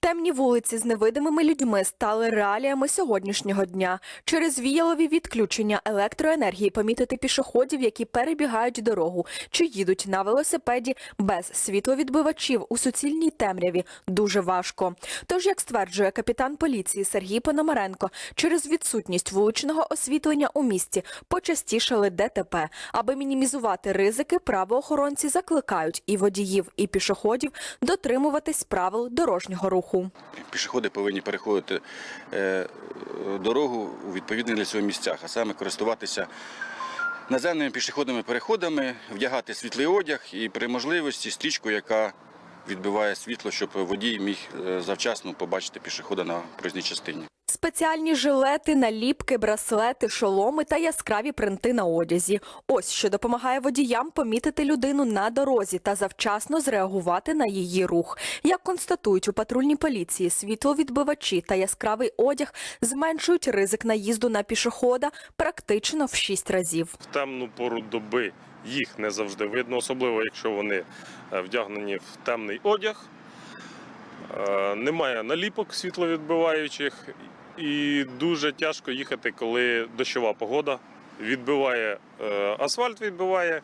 Темні вулиці з невидимими людьми стали реаліями сьогоднішнього дня. Через віялові відключення електроенергії помітити пішоходів, які перебігають дорогу чи їдуть на велосипеді без світловідбивачів у суцільній темряві, дуже важко. Тож, як стверджує капітан поліції Сергій Пономаренко, через відсутність вуличного освітлення у місті почастішали ДТП. Аби мінімізувати ризики, правоохоронці закликають і водіїв, і пішоходів дотримуватись правил дорожнього руху. Пішоходи повинні переходити е, дорогу у відповідних для цього місцях, а саме користуватися наземними пішохідними переходами, вдягати світлий одяг і при можливості стрічку, яка відбиває світло, щоб водій міг е, завчасно побачити пішохода на проїзній частині. Спеціальні жилети, наліпки, браслети, шоломи та яскраві принти на одязі. Ось що допомагає водіям помітити людину на дорозі та завчасно зреагувати на її рух. Як констатують у патрульній поліції, світловідбивачі та яскравий одяг зменшують ризик наїзду на пішохода практично в 6 разів. в темну пору доби їх не завжди видно, особливо якщо вони е, вдягнені в темний одяг. Е, Немає наліпок світловідбиваючих, і дуже тяжко їхати, коли дощова погода відбиває е, асфальт, відбиває,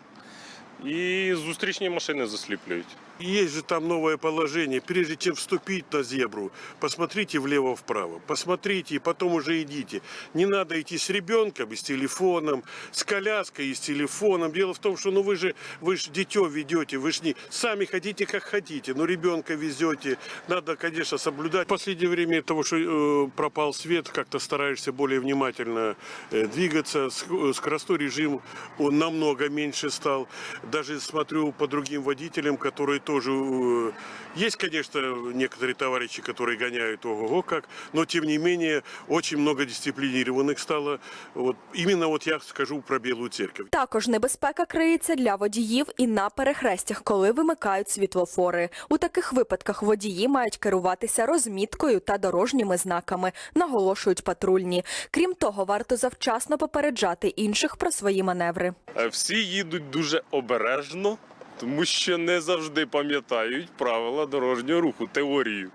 і зустрічні машини засліплюють. Есть же там новое положение. Прежде чем вступить на зебру, посмотрите влево-вправо. Посмотрите и потом уже идите. Не надо идти с ребенком и с телефоном, с коляской и с телефоном. Дело в том, что ну вы же, вы же дитё ведете, вы же не сами хотите, как хотите, но ребенка везете. Надо, конечно, соблюдать. В последнее время того, что э, пропал свет, как-то стараешься более внимательно э, двигаться. Э, Скоростной режим, он намного меньше стал. Даже смотрю по другим водителям, которые тоже... э, Есть, конечно, некоторые товарищи, которые гоняют ого-го как, но тем не менее очень много дисциплинированных стало. Вот, именно вот я скажу про Белую Церковь. Також небезпека криється для водіїв і на перехрестях, коли вимикають світлофори. У таких випадках водії мають керуватися розміткою та дорожніми знаками, наголошують патрульні. Крім того, варто завчасно попереджати інших про свої маневри. Е, Всі їдуть дуже обережно, тому що не завжди пам'ятають правила дорожнього руху, теорію.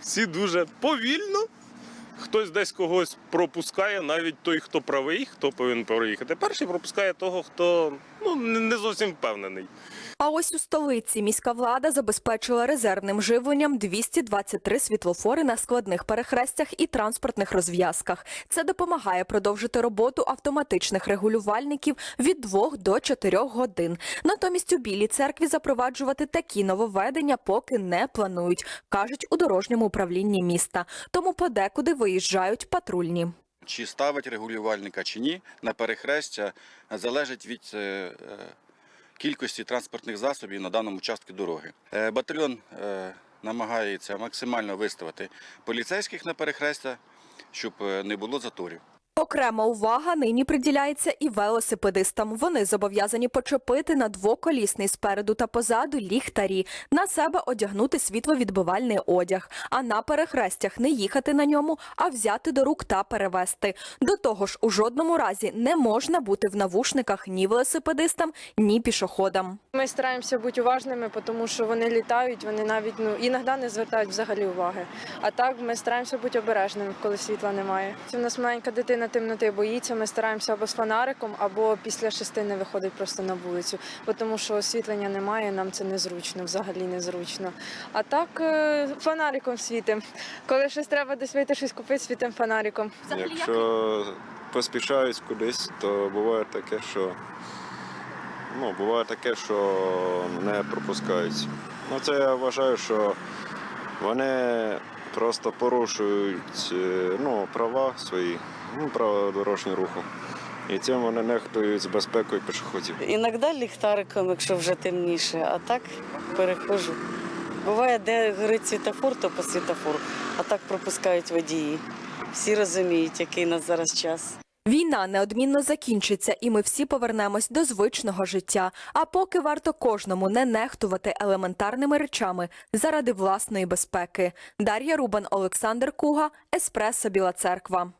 Всі дуже повільно. Хтось десь когось пропускає, навіть той, хто правий, хто повинен проїхати. Перший пропускає того, хто ну, не зовсім впевнений. А ось у столиці міська влада забезпечила резервним живленням 223 світлофори на складних перехрестях і транспортних розв'язках. Це допомагає продовжити роботу автоматичних регулювальників від 2 до 4 годин. Натомість у Білій церкві запроваджувати такі нововведення поки не планують, кажуть у дорожньому управлінні міста. Тому подекуди виїжджають патрульні. Чи ставить регулювальника чи ні на перехрестя залежить від е, е, кількості транспортних засобів на даному участку дороги. Е, Батальйон е, намагається максимально виставити поліцейських на перехрестя, щоб е, не було заторів. Окрема увага нині приділяється і велосипедистам. Вони зобов'язані почепити на двоколісний спереду та позаду ліхтарі, на себе одягнути світловідбивальний одяг, а на перехрестях не їхати на ньому, а взяти до рук та перевести. До того ж, у жодному разі не можна бути в навушниках ні велосипедистам, ні пішоходам. Ми стараємося бути уважними, тому що вони літають, вони навіть ну іноді не звертають взагалі уваги. А так ми стараємося бути обережними, коли світла немає. У нас маленька дитина темноти боїться. Ми стараємося або з фонариком, або після шести не виходить просто на вулицю, бо тому що освітлення немає, нам це незручно, взагалі незручно. А так е, фонариком світимо. Коли щось треба десь вийти, щось купити, світимо фонариком. Якщо поспішають кудись, то буває таке, що ну, буває таке, що не пропускають. Ну, це я вважаю, що вони просто порушують е, ну, права свої, ну, права дорожнього руху. І цим вони нехтують з безпекою пішоходів. Іноді ліхтариком, якщо вже темніше, а так перехожу. Буває, де горить світофор, то по світофору, а так пропускають водії. Всі розуміють, який нас зараз час. Війна неодмінно закінчиться, і ми всі повернемось до звичного життя. А поки варто кожному не нехтувати елементарними речами заради власної безпеки. Дар'я Рубан, Олександр Куга, Еспресо Біла Церква.